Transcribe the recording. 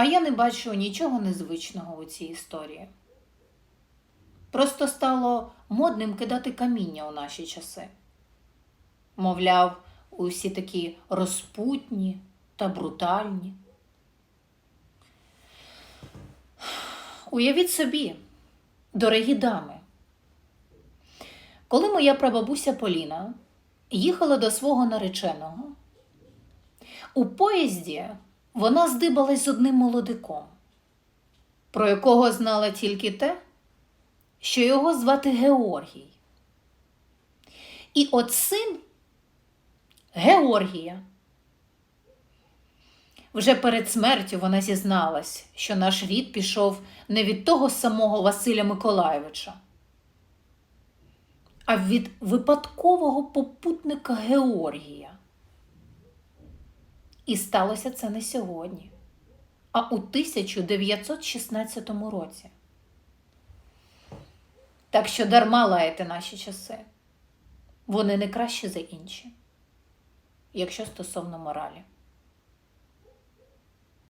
А я не бачу нічого незвичного у цій історії. Просто стало модним кидати каміння у наші часи. Мовляв, усі такі розпутні та брутальні. Уявіть собі, дорогі дами, коли моя прабабуся Поліна їхала до свого нареченого, у поїзді вона здибалась з одним молодиком, про якого знала тільки те, що його звати Георгій. І от син Георгія. Вже перед смертю вона зізналась, що наш рід пішов не від того самого Василя Миколайовича, а від випадкового попутника Георгія. І сталося це не сьогодні, а у 1916 році. Так що дарма лаєте наші часи. Вони не кращі за інші, якщо стосовно моралі.